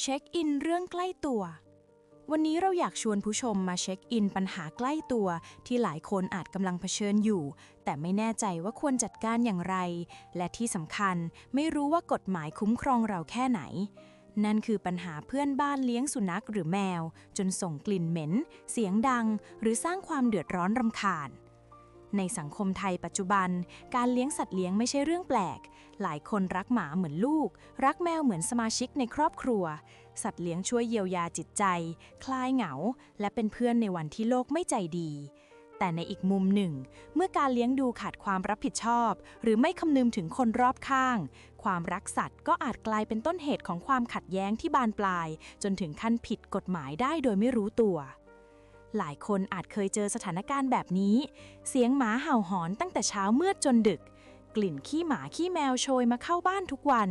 เช็คอินเรื่องใกล้ตัว วันนี้เราอยากชวนผู้ชมมาเช็คอินปัญหาใกล้ตัวที่หลายคนอาจกำลังเผชิญอยู่ แต่ไม่แน่ใจว่าควรจัดการอย่างไร และที่สำคัญไม่รู้ว่ากฎหมายคุ้มครองเราแค่ไหน นั่นคือปัญหาเพื่อนบ้านเลี้ยงสุนัขหรือแมว จนส่งกลิ่นเหม็น เสียงดัง หรือสร้างความเดือดร้อนรำคาญ ในสังคมไทยปัจจุบัน การเลี้ยงสัตว์เลี้ยงไม่ใช่เรื่องแปลก หลายคนรักหมาเหมือนลูก รักแมวเหมือนสมาชิกในครอบครัว สัตว์เลี้ยงช่วยเยียวยาจิตใจ คลายเหงา และเป็นเพื่อนในวันที่โลกไม่ใจดี แต่ในอีกมุมหนึ่ง เมื่อการเลี้ยงดูขาดความรับผิดชอบ หรือไม่คำนึงถึงคนรอบข้าง ความรักสัตว์ก็อาจกลายเป็นต้นเหตุของความขัดแย้งที่บานปลาย จนถึงขั้นผิดกฎหมายได้โดยไม่รู้ตัว หลายคนอาจเคยเจอสถานการณ์แบบนี้ เสียงหมาเห่าหอนตั้งแต่เช้ามืดจนดึก กลิ่นขี้หมาขี้แมวโชยมาเข้าบ้านทุกวัน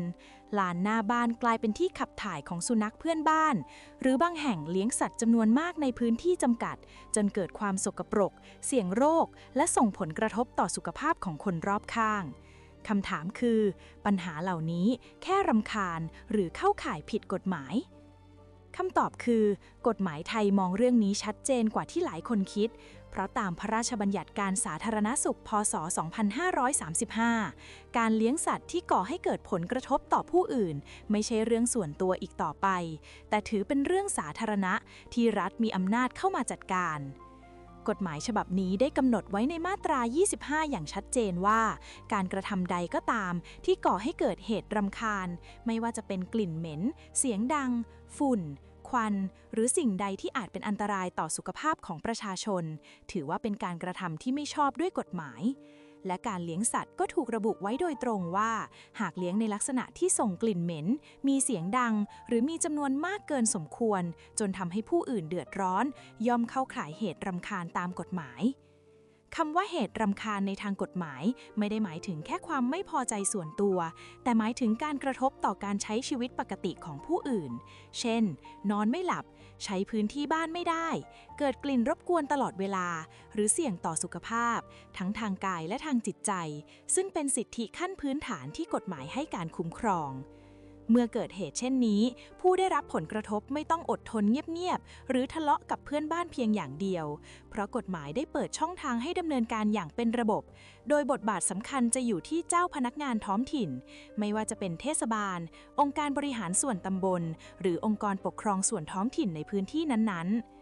ลานหน้าบ้านกลายเป็นที่ขับถ่ายของสุนัขเพื่อนบ้าน หรือบางแห่งเลี้ยงสัตว์จำนวนมากในพื้นที่จำกัด จนเกิดความสกปรก เสี่ยงโรค และส่งผลกระทบต่อสุขภาพของคนรอบข้างคำถามคือ ปัญหาเหล่านี้แค่รำคาญหรือเข้าข่ายผิดกฎหมาย คำตอบคือ กฎหมายไทยมองเรื่องนี้ชัดเจนกว่าที่หลายคนคิด เพราะตามพระราชบัญญัติการสาธารณสุข พศ 2535 การเลี้ยงสัตว์ที่ก่อให้เกิดผลกระทบต่อผู้อื่น ไม่ใช่เรื่องส่วนตัวอีกต่อไป แต่ถือเป็นเรื่องสาธารณะที่รัฐมีอำนาจเข้ามาจัดการ กฎหมายฉบับนี้ได้กำหนดไว้ในมาตรา 25 อย่างชัดเจนว่า การกระทำใดก็ตาม ที่ก่อให้เกิดเหตุรำคาญ ไม่ว่าจะเป็นกลิ่นเหม็น เสียงดัง ฝุ่น ควัน หรือสิ่งใดที่อาจเป็นอันตรายต่อสุขภาพของประชาชน ถือว่าเป็นการกระทำที่ไม่ชอบด้วยกฎหมาย และการเลี้ยงสัตว์ก็ถูกระบุไว้โดยตรงว่า หากเลี้ยงในลักษณะที่ส่งกลิ่นเหม็น มีเสียงดัง หรือมีจำนวนมากเกินสมควร จนทำให้ผู้อื่นเดือดร้อน ย่อมเข้าข่ายเหตุรำคาญตามกฎหมาย คำว่าเหตุรำคาญในทางกฎหมาย ไม่ได้หมายถึงแค่ความไม่พอใจส่วนตัว แต่หมายถึงการกระทบต่อการใช้ชีวิตปกติของผู้อื่น เช่น นอนไม่หลับ ใช้พื้นที่บ้านไม่ได้ เกิดกลิ่นรบกวนตลอดเวลา หรือเสี่ยงต่อสุขภาพ ทั้งทางกายและทางจิตใจ ซึ่งเป็นสิทธิขั้นพื้นฐานที่กฎหมายให้การคุ้มครอง เมื่อเกิดเหตุเช่นนี้ ผู้ได้รับผลกระทบไม่ต้องอดทนเงียบๆ หรือทะเลาะกับเพื่อนบ้านเพียงอย่างเดียว เพราะกฎหมายได้เปิดช่องทางให้ดำเนินการอย่างเป็นระบบ โดยบทบาทสำคัญจะอยู่ที่เจ้าพนักงานท้องถิ่น ไม่ว่าจะเป็นเทศบาล องค์การบริหารส่วนตำบล หรือองค์กรปกครองส่วนท้องถิ่นในพื้นที่นั้นๆ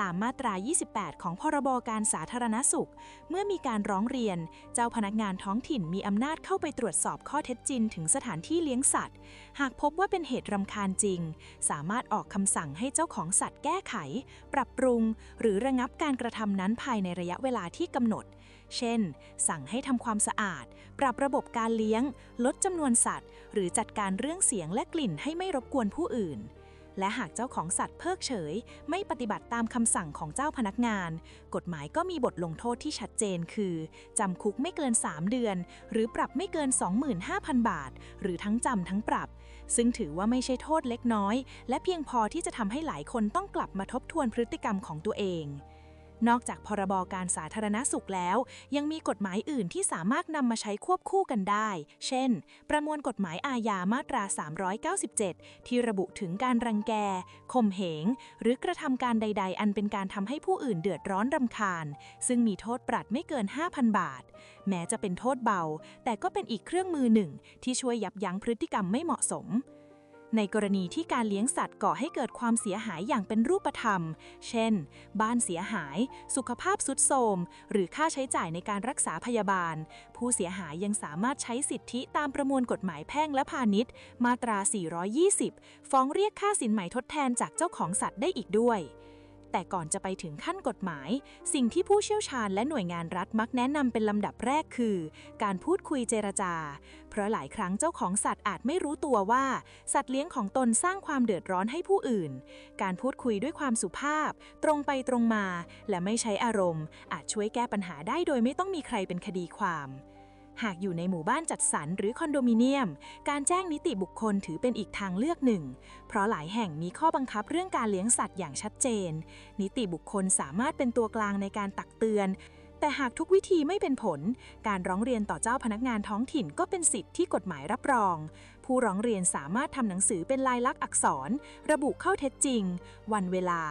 ตามมาตรา 28 ของพรบการสาธารณสุข เมื่อมีการร้องเรียน เจ้าพนักงานท้องถิ่นมีอำนาจเข้าไปตรวจสอบข้อเท็จจริงถึงสถานที่เลี้ยงสัตว์ หากพบว่าเป็นเหตุรำคาญจริง สามารถออกคำสั่งให้เจ้าของสัตว์แก้ไข ปรับปรุง หรือระงับการกระทำนั้นภายในระยะเวลาที่กำหนด เช่น สั่งให้ทำความสะอาด ปรับระบบการเลี้ยง ลดจำนวนสัตว์ หรือจัดการเรื่องเสียงและกลิ่นให้ไม่รบกวนผู้อื่น และหากเจ้าของสัตว์เพิกเฉย ไม่ปฏิบัติตามคำสั่งของเจ้าพนักงาน กฎหมายก็มีบทลงโทษที่ชัดเจนคือ จำคุกไม่เกิน 3 เดือน หรือปรับไม่เกิน 25,000 บาท หรือทั้งจำทั้งปรับ ซึ่งถือว่าไม่ใช่โทษเล็กน้อย และเพียงพอที่จะทำให้หลายคนต้องกลับมาทบทวนพฤติกรรมของตัวเอง นอกจากพรบการสาธารณสุขแล้ว ยังมีกฎหมายอื่นที่สามารถนำมาใช้ควบคู่กันได้ เช่น ประมวลกฎหมายอาญามาตรา 397 ที่ระบุถึงการรังแก ข่มเหง หรือกระทำการใด ๆ อันเป็นการทำให้ผู้อื่นเดือดร้อนรำคาญ ซึ่งมีโทษปรับไม่เกิน 5,000 บาท แม้จะเป็นโทษเบา แต่ก็เป็นอีกเครื่องมือหนึ่ง ที่ช่วยยับยั้งพฤติกรรมไม่เหมาะสม ในกรณีที่การเลี้ยงสัตว์ก่อให้เกิดความเสียหายอย่างเป็นรูปธรรม เช่น บ้านเสียหาย สุขภาพสุดโทรม หรือค่าใช้จ่ายในการรักษาพยาบาล ผู้เสียหายยังสามารถใช้สิทธิตามประมวลกฎหมายแพ่งและพาณิชย์ มาตรา 420 ฟ้องเรียกค่าสินไหมทดแทนจากเจ้าของสัตว์ได้อีกด้วย แต่ก่อนจะไปถึงขั้นกฎหมาย สิ่งที่ผู้เชี่ยวชาญและหน่วยงานรัฐมักแนะนำเป็นลำดับแรกคือ การพูดคุยเจรจา เพราะหลายครั้งเจ้าของสัตว์อาจไม่รู้ตัวว่า สัตว์เลี้ยงของตนสร้างความเดือดร้อนให้ผู้อื่น การพูดคุยด้วยความสุภาพ ตรงไปตรงมา และไม่ใช้อารมณ์ อาจช่วยแก้ปัญหาได้โดยไม่ต้องมีใครเป็นคดีความ หากอยู่ในหมู่บ้านจัดสรรหรือคอนโดมิเนียม การแจ้งนิติบุคคลถือเป็นอีกทางเลือกหนึ่ง เพราะหลายแห่งมีข้อบังคับเรื่องการเลี้ยงสัตว์อย่างชัดเจน นิติบุคคลสามารถเป็นตัวกลางในการตักเตือน แต่หากทุกวิธีไม่เป็นผล การร้องเรียนต่อเจ้าพนักงานท้องถิ่นก็เป็นสิทธิ์ที่กฎหมายรับรอง ผู้ร้องเรียนสามารถทำหนังสือเป็นลายลักษณ์อักษร ระบุข้อเท็จจริง วันเวลา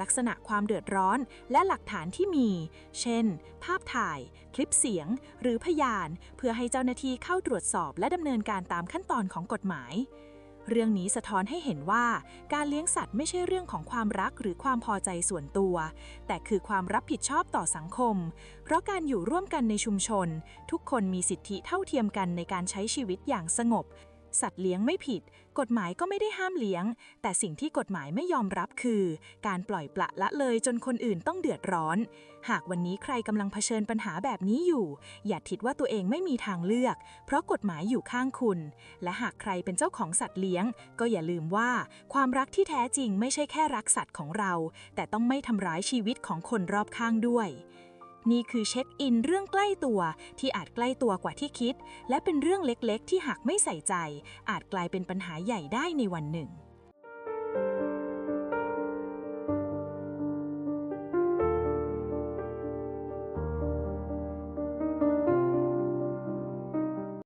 ลักษณะความเดือดร้อน และหลักฐานที่มี เช่น ภาพถ่าย คลิปเสียง หรือพยาน เพื่อให้เจ้าหน้าที่เข้าตรวจสอบและดำเนินการตามขั้นตอนของกฎหมายเรื่องนี้สะท้อนให้เห็นว่าการเลี้ยงสัตว์ไม่ใช่เรื่องของความรักหรือความพอใจส่วนตัว แต่คือความรับผิดชอบต่อสังคม เพราะการอยู่ร่วมกันในชุมชน ทุกคนมีสิทธิเท่าเทียมกันในการใช้ชีวิตอย่างสงบ สัตว์เลี้ยงไม่ผิด กฎหมายก็ไม่ได้ห้ามเลี้ยง แต่สิ่งที่กฎหมายไม่ยอมรับคือ การปล่อยปละละเลยจนคนอื่นต้องเดือดร้อน หากวันนี้ใครกำลังเผชิญปัญหาแบบนี้อยู่ อย่าคิดว่าตัวเองไม่มีทางเลือก เพราะกฎหมายอยู่ข้างคุณ และหากใครเป็นเจ้าของสัตว์เลี้ยง ก็อย่าลืมว่า ความรักที่แท้จริงไม่ใช่แค่รักสัตว์ของเรา แต่ต้องไม่ทำร้ายชีวิตของคนรอบข้างด้วย นี่คือเช็คอินเรื่องใกล้ตัว ที่อาจใกล้ตัวกว่าที่คิด และเป็นเรื่องเล็กๆ ที่หากไม่ใส่ใจ อาจกลายเป็นปัญหาใหญ่ได้ในวันหนึ่ง